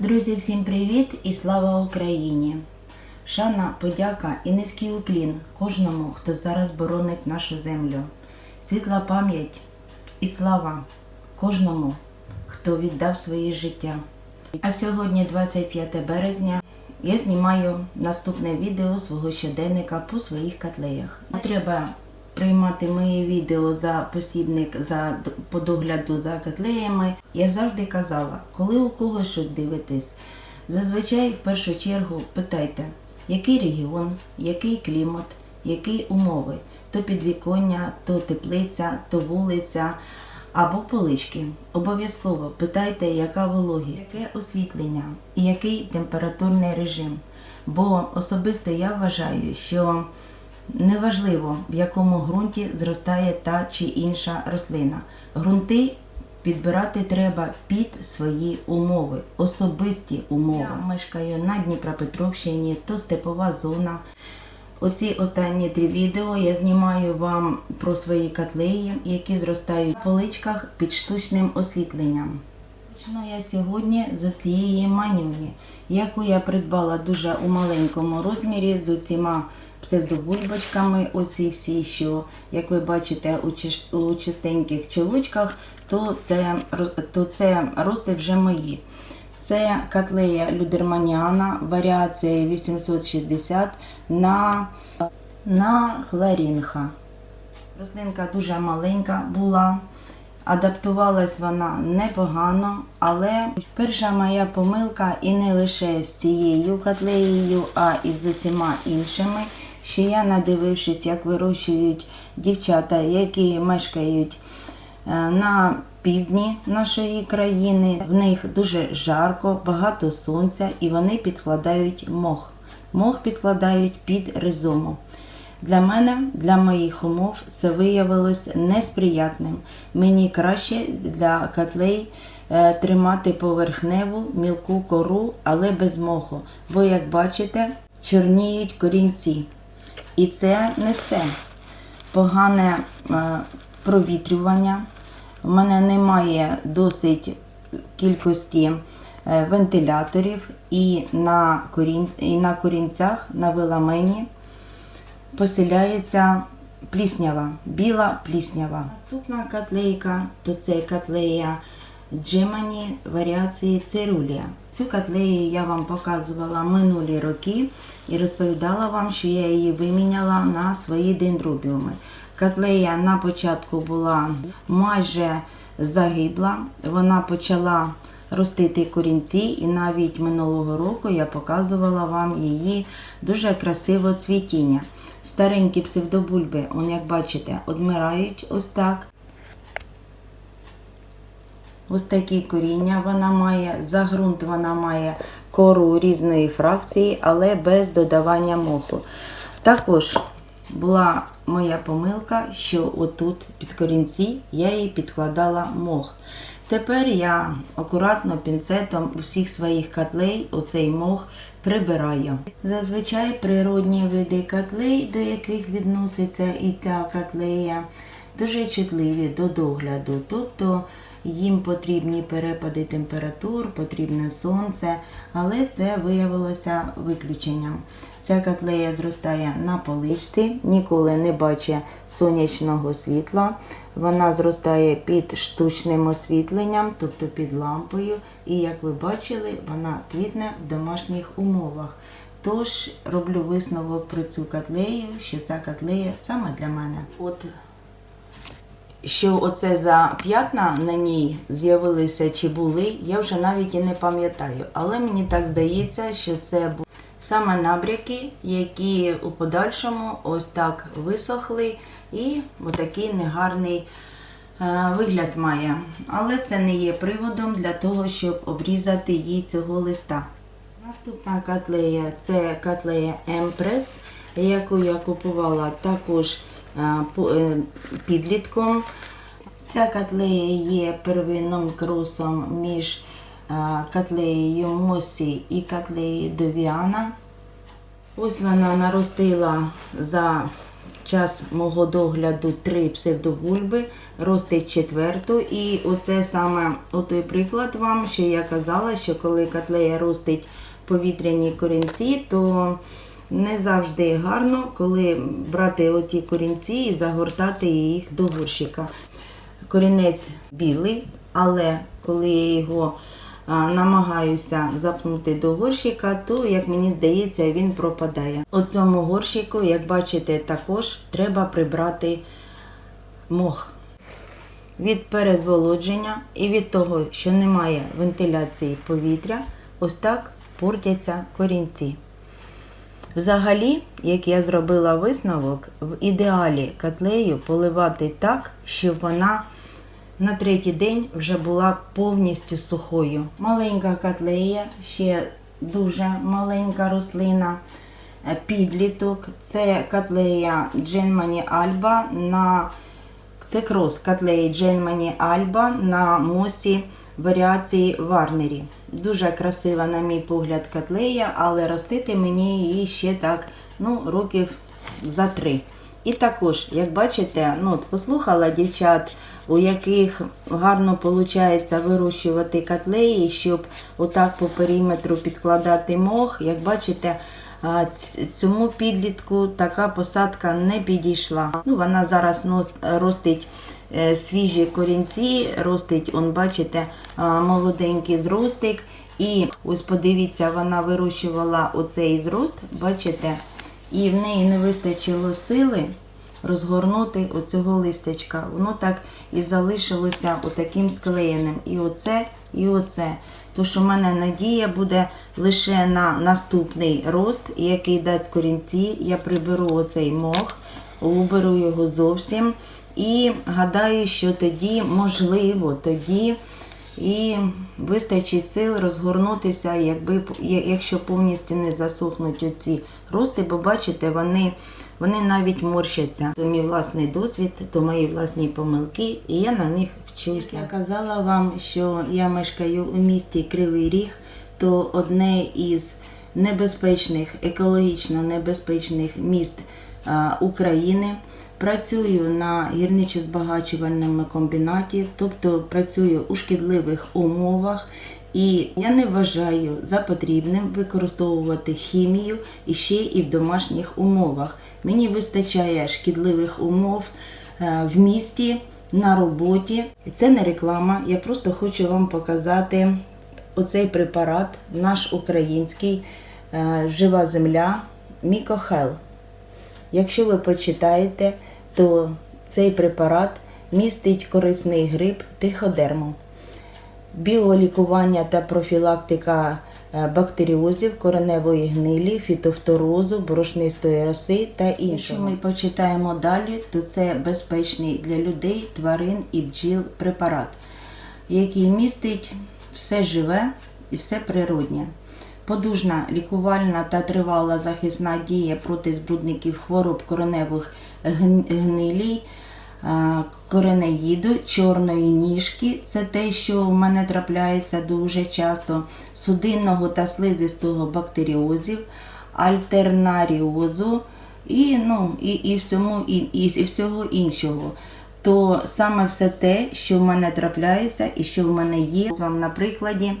Друзі, всім привіт і слава Україні! Шана, подяка і низький уклін кожному, хто зараз боронить нашу землю. Світла пам'ять і слава кожному, хто віддав своє життя. А сьогодні, 25 березня, я знімаю наступне відео свого щоденника по своїх котлеях. Треба приймати мої відео за посібник за по догляду за котлеями. Я завжди казала, коли у когось щось дивитесь, зазвичай в першу чергу питайте, який регіон, який клімат, які умови, то підвіконня, то теплиця, то вулиця або полички. Обов'язково питайте, яка вологість, яке освітлення і який температурний режим. Бо особисто я вважаю, що неважливо в якому ґрунті зростає та чи інша рослина. Ґрунти підбирати треба під свої умови, особисті умови. Я мешкаю на Дніпропетровщині, то степова зона. Оці останні три відео я знімаю вам про свої котлеї, які зростають в поличках під штучним освітленням. Почну я сьогодні з цієї манюні, яку я придбала дуже у маленькому розмірі з оціма псевдобульбочками. Оці всі, що, як ви бачите, у, чистеньких чолочках, то це, то це рости вже мої. Це котлея Людерманіана, варіація 860 на, на хлорінха. Рослинка дуже маленька була. Адаптувалась вона непогано, але перша моя помилка і не лише з цією котлеєю, а і з усіма іншими, що я, надивившись, як вирощують дівчата, які мешкають е, на півдні нашої країни, в них дуже жарко, багато сонця, і вони підкладають мох. Мох підкладають під ризому. Для мене, для моїх умов, це виявилось несприятним. Мені краще для котлей е, тримати поверхневу мілку кору, але без моху. Бо, як бачите, чорніють корінці. І це не все. Погане е, провітрювання. У мене немає досить кількості е, вентиляторів і на, корін... і на корінцях, на виламені поселяється пліснява, біла пліснява. Наступна котлейка то це котлея Джемані варіації цирулія. Цю котлею я вам показувала минулі роки і розповідала вам, що я її виміняла на свої дендробіуми. Котлея на початку була майже загибла, вона почала ростити корінці, і навіть минулого року я показувала вам її дуже красиве цвітіння. Старенькі псевдобульби, он, як бачите, одмирають ось так. Ось такі коріння вона має, за ґрунт вона має кору різної фракції, але без додавання моху. Також була моя помилка, що отут під корінці я їй підкладала мох. Тепер я акуратно пінцетом усіх своїх котлей оцей мох прибираю. Зазвичай природні види котлей, до яких відноситься і ця котлея, дуже чутливі до догляду. Тобто їм потрібні перепади температур, потрібне сонце, але це виявилося виключенням. Ця котлея зростає на поличці, ніколи не бачить сонячного світла. Вона зростає під штучним освітленням, тобто під лампою. І як ви бачили, вона квітне в домашніх умовах. Тож роблю висновок про цю котлею, що ця котлея саме для мене. От що оце за п'ятна на ній з'явилися чи були, я вже навіть і не пам'ятаю. Але мені так здається, що це були саме набряки, які у подальшому ось так висохли і отакий негарний е, вигляд має. Але це не є приводом для того, щоб обрізати їй цього листа. Наступна котлея це котлея Емпрес, яку я купувала також підлітком. Ця котлея є первинним кросом між е, котлеєю Мосі і котлеєю Довіана. Ось вона наростила за час мого догляду три псевдобульби, ростить четверту. І оце саме той приклад вам, що я казала, що коли котлея ростить повітряні корінці, то не завжди гарно, коли брати оті корінці і загортати їх до горщика. Корінець білий, але коли я його намагаюся запнути до горщика, то, як мені здається, він пропадає. У цьому горщику, як бачите, також треба прибрати мох. Від перезволодження і від того, що немає вентиляції повітря, ось так портяться корінці. Взагалі, як я зробила висновок, в ідеалі котлею поливати так, щоб вона на третій день вже була повністю сухою. Маленька котлея, ще дуже маленька рослина, е, підліток. Це котлея Дженмані Альба на це крос котлеї Дженмані Альба на мосі варіації Варнері. Дуже красива, на мій погляд, котлея, але ростити мені її ще так ну, років за три. І також, як бачите, ну, послухала дівчат, у яких гарно виходить вирощувати котлеї, щоб отак по периметру підкладати мох. Як бачите, цьому підлітку така посадка не підійшла. Ну, вона зараз ростить свіжі корінці, ростить, он, бачите, молоденький зростик. І ось подивіться, вона вирощувала оцей зрост, бачите, і в неї не вистачило сили розгорнути оцього листячка. Воно так і залишилося отаким склеєним. І оце, і оце. Тож у мене надія буде лише на наступний рост, який дасть корінці. Я приберу оцей мох, уберу його зовсім. І гадаю, що тоді, можливо, тоді і вистачить сил розгорнутися, якби, якщо повністю не засохнуть оці рости, бо бачите, вони, вони навіть морщаться. То мій власний досвід, то мої власні помилки, і я на них вчуся. Я казала вам, що я мешкаю у місті Кривий Ріг, то одне із небезпечних, екологічно небезпечних міст України. Працюю на гірничо-збагачувальному комбінаті, тобто працюю у шкідливих умовах, і я не вважаю за потрібним використовувати хімію і ще і в домашніх умовах. Мені вистачає шкідливих умов е, в місті, на роботі. Це не реклама. Я просто хочу вам показати оцей препарат, наш український е, жива земля Мікохел. Якщо ви почитаєте, то цей препарат містить корисний гриб триходерму, біолікування та профілактика е, бактеріозів, кореневої гнилі, фітофторозу, борошнистої роси та іншого. Якщо ми почитаємо далі, то це безпечний для людей, тварин і бджіл препарат, який містить все живе і все природнє. Подужна, лікувальна та тривала захисна дія проти збрудників хвороб кореневих гн- гнилій, а, коренеїду, чорної ніжки. Це те, що в мене трапляється дуже часто, судинного та слизистого бактеріозів, альтернаріозу і, ну, і, і, всьому, і, і, всього іншого. То саме все те, що в мене трапляється і що в мене є, вам на прикладі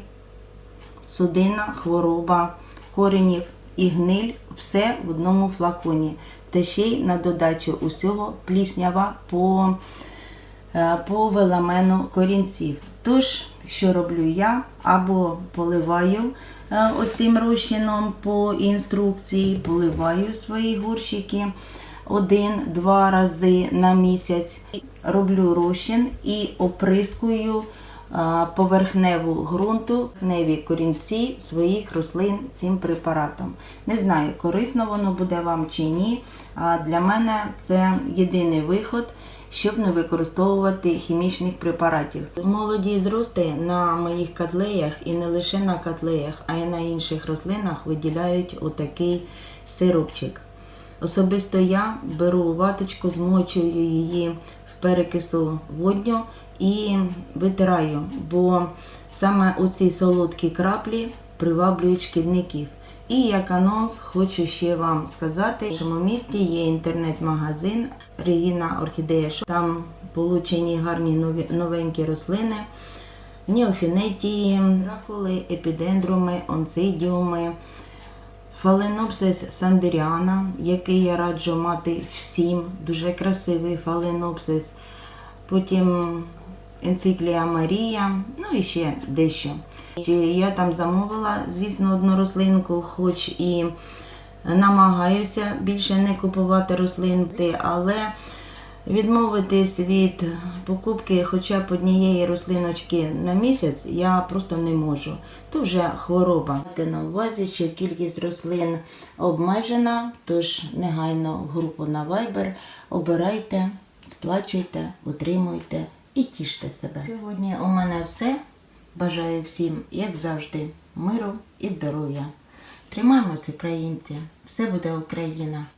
судина, хвороба, коренів і гниль все в одному флаконі. Та ще й на додачу усього пліснява по, е, по веламену корінців. Тож, що роблю я? Або поливаю е, оцим розчином по інструкції, поливаю свої горщики один-два рази на місяць. Роблю розчин і оприскую поверхневу ґрунту, поверхневі корінці своїх рослин цим препаратом. Не знаю, корисно воно буде вам чи ні. А для мене це єдиний виход, щоб не використовувати хімічних препаратів. Молоді зрости на моїх котлеях і не лише на котлеях, а й на інших рослинах виділяють отакий сиропчик. Особисто я беру ваточку, змочую її перекису водню і витираю, бо саме оці солодкі краплі приваблюють шкідників. І як анонс хочу ще вам сказати, в нашому місті є інтернет-магазин Регіна Орхідея. Там получені гарні нові, новенькі рослини, ніофінетії, ракули, епідендруми, онцидіуми, Фаленопсис сандеріана, який я раджу мати всім, дуже красивий фаленопсис. Потім енциклія Марія, ну і ще дещо. Я там замовила, звісно, одну рослинку, хоч і намагаюся більше не купувати рослинки, але відмовитись від покупки хоча б однієї рослиночки на місяць я просто не можу. То вже хвороба. Майте на увазі, що кількість рослин обмежена, тож негайно в групу на Viber обирайте, сплачуйте, утримуйте і тіште себе. Сьогодні у мене все. Бажаю всім, як завжди, миру і здоров'я. Тримаємось, українці! Все буде Україна!